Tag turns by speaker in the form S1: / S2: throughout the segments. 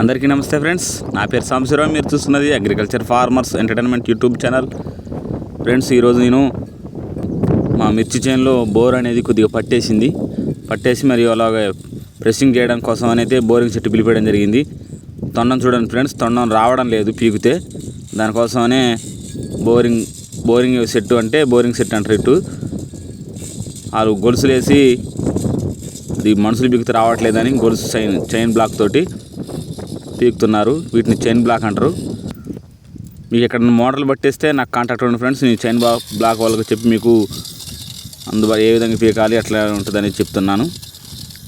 S1: అందరికీ నమస్తే ఫ్రెండ్స్. నా పేరు సాంశీరావు మీరు చూస్తున్నది agriculture farmers entertainment YouTube channel. Friends ఈరోజు నేను మా మిర్చి చేనులో బోర్ అనేది కొద్దిగా పట్టేసింది. పట్టేసి మరియు అలాగ ప్రెస్సింగ్ చేయడం కోసం అయితే బోరింగ్ చెట్టు పిలిపేయడం జరిగింది. తొండం చూడండి ఫ్రెండ్స్ తొండం రావడం లేదు పీకితే. దానికోసమనే బోరింగ్ బోరింగ్ సెట్ అంటే బోరింగ్ సెట్ అంటారు ఇటు. వాళ్ళు గొలుసులు వేసి అది మనుషులు బిగుతూ రావట్లేదని గొలుసు చైన్ చైన్ బ్లాక్ తోటి పీకుతున్నారు వీటిని చైన్ బ్లాక్ అంటారు. మీకు ఎక్కడ మోడల్ పట్టేస్తే నాకు కాంటాక్ట్ అవ్వండి ఫ్రెండ్స్ నేను చైన్ బ్లాక్ బ్లాక్ వాళ్ళకి చెప్పి మీకు అందుబాటు ఏ విధంగా పీకాలి అట్లా ఉంటుందని చెప్తున్నాను.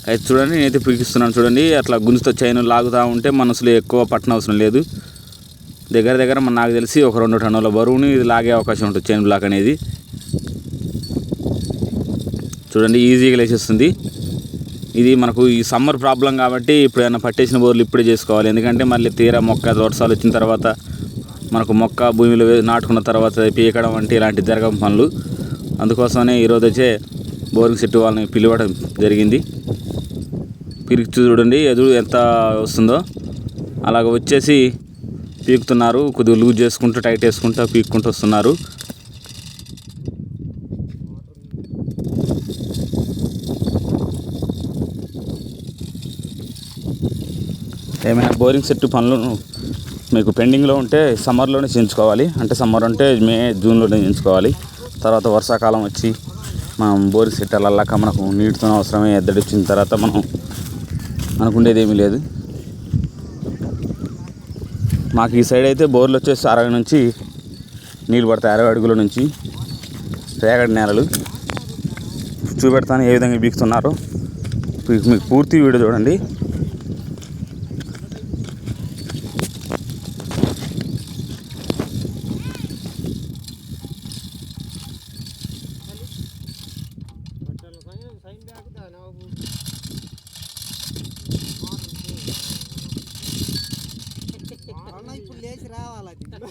S1: అయితే చూడండి నేనైతే పీకిస్తున్నాను చూడండి. అట్లా గుంజుతో చైన్ లాగుతూ ఉంటే మనసులో ఎక్కువ పట్టణ అవసరం లేదు. దగ్గర దగ్గర మన నాకు తెలిసి ఒక రెండు టన్నుల బరువుని ఇది లాగే అవకాశం ఉంటుంది చైన్ బ్లాక్ అనేది. చూడండి ఈజీగా లేచేస్తుంది. ఇది మనకు ఈ సమ్మర్ ప్రాబ్లం కాబట్టి ఇప్పుడు ఏమైనా పట్టేసిన బోర్లు ఇప్పుడే చేసుకోవాలి. ఎందుకంటే మళ్ళీ తీరా మొక్క దోటసాలు వచ్చిన తర్వాత మనకు మొక్క భూమిలో నాటుకున్న తర్వాత పీకడం వంటి ఇలాంటి జరగని పనులు. అందుకోసమనే ఈరోజు వచ్చే బోరింగ్ సెట్ వాళ్ళని పిలవడం జరిగింది. పిరికి చూడండి ఎదురు ఎంత వస్తుందో. అలాగ వచ్చేసి పీకుతున్నారు కొద్దిగా లూజ్ చేసుకుంటూ టైట్ వేసుకుంటూ పీక్కుంటూ వస్తున్నారు. ఏమైనా బోరింగ్ సెట్ పనులు మీకు పెండింగ్లో ఉంటే సమ్మర్లోనే చేయించుకోవాలి. అంటే సమ్మర్ అంటే మే జూన్లోనే చేయించుకోవాలి. తర్వాత వర్షాకాలం వచ్చి మనం బోరింగ్ సెట్ అల్లక మనకు నీటితో అవసరమే ఎద్దడి వచ్చిన తర్వాత మనం మనకు ఏమీ లేదు. మాకు ఈ సైడ్ అయితే బోర్లు వచ్చేసి అరవై నుంచి నీళ్ళు పడతాయి అరవై అడుగుల నుంచి రేగడి నేలలు. చూపెడతాను ఏ విధంగా బీకుతున్నారో. మీకు మీకు పూర్తి వీడియో చూడండి
S2: అన్న ఇప్పుడు లేచి రావాలి అది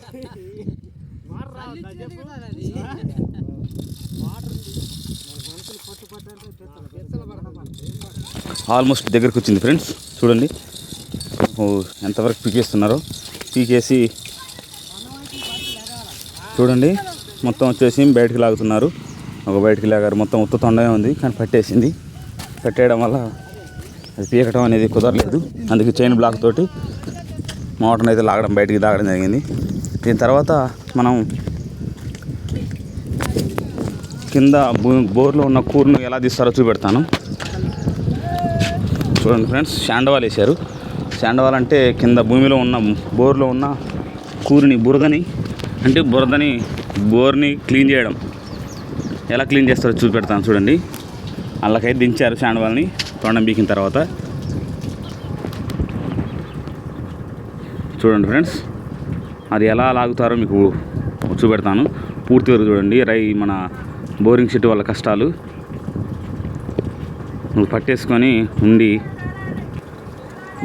S1: ఆల్మోస్ట్ దగ్గరికి వచ్చింది ఫ్రెండ్స్ చూడండి. ఓ, ఎంతవరకు పీకేస్తున్నారో. పీకేసి చూడండి మొత్తం వచ్చేసి బయటికి లాగుతున్నారు. ఒక బయటికి లాగారు మొత్తం ఉత్త తొండమే ఉంది కానీ పట్టేసింది. పట్టేయడం వల్ల అది పీకటం అనేది కుదరలేదు. అందుకే చైన్ బ్లాక్ తోటి మోటార్ని అయితే లాగడం బయటికి లాగడం జరిగింది. దీని తర్వాత మనం కింద బోర్లో ఉన్న కూరను ఎలా తీస్తారో చూపెడతాను. చూడండి ఫ్రెండ్స్ శాండవాల్ వేశారు. శాండవాల్ అంటే కింద భూమిలో ఉన్న బోర్లో ఉన్న కూరిని బురదని అంటే బురదని బోర్ని క్లీన్ చేయడం. ఎలా క్లీన్ చేస్తారో చూపెడతాను చూడండి. వాళ్ళకైతే దించారు శాండవాల్ని తొండం బీకిన తర్వాత. చూడండి ఫ్రెండ్స్. అది ఎలా లాగుతారో మీకు చూపెడతాను. పూర్తి వరకు చూడండి. రై మన బోరింగ్ షెట్ వాళ్ళ కష్టాలు. నువ్వు పట్టేసుకొని ఉండి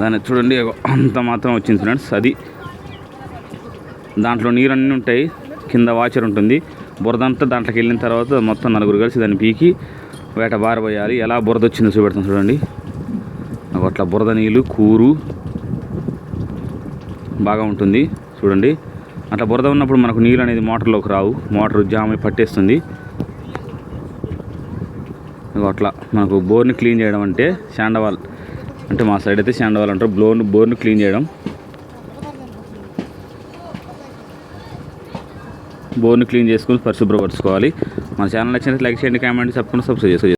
S1: దాన్ని చూడండి. అంత మాత్రం వచ్చింది ఫ్రెండ్స్. అది దాంట్లో నీరు అన్నీ ఉంటాయి. కింద వాచర్ ఉంటుంది. బురదంతా దాంట్లోకి వెళ్ళిన తర్వాత మొత్తం నలుగురు కలిసి దాన్ని పీకి వేట బారబోయాలి. ఎలా బురద వచ్చిందో చూపెడతాం చూడండి. అట్లా బురద నీళ్ళు కూరు బాగా ఉంటుంది. చూడండి. అట్లా బురద ఉన్నప్పుడు మనకు నీళ్ళు అనేది మోటార్లోకి రావు. మోటార్ జామ్ పట్టేస్తుంది. అట్లా మనకు బోర్ని క్లీన్ చేయడం అంటే శాండవాల్ అంటే మా సైడ్ అయితే శాండవాల్ అంటారు. బ్లోన్ బోర్ని క్లీన్ చేయడం. బోర్ని క్లీన్ చేసుకుని పరిశుభ్రపరచుకోవాలి. మన ఛానల్ నచ్చినట్టు లైక్ చేయండి కామెంట్ తప్పకుండా సబ్స్క్రైబ్ చేసుకోండి.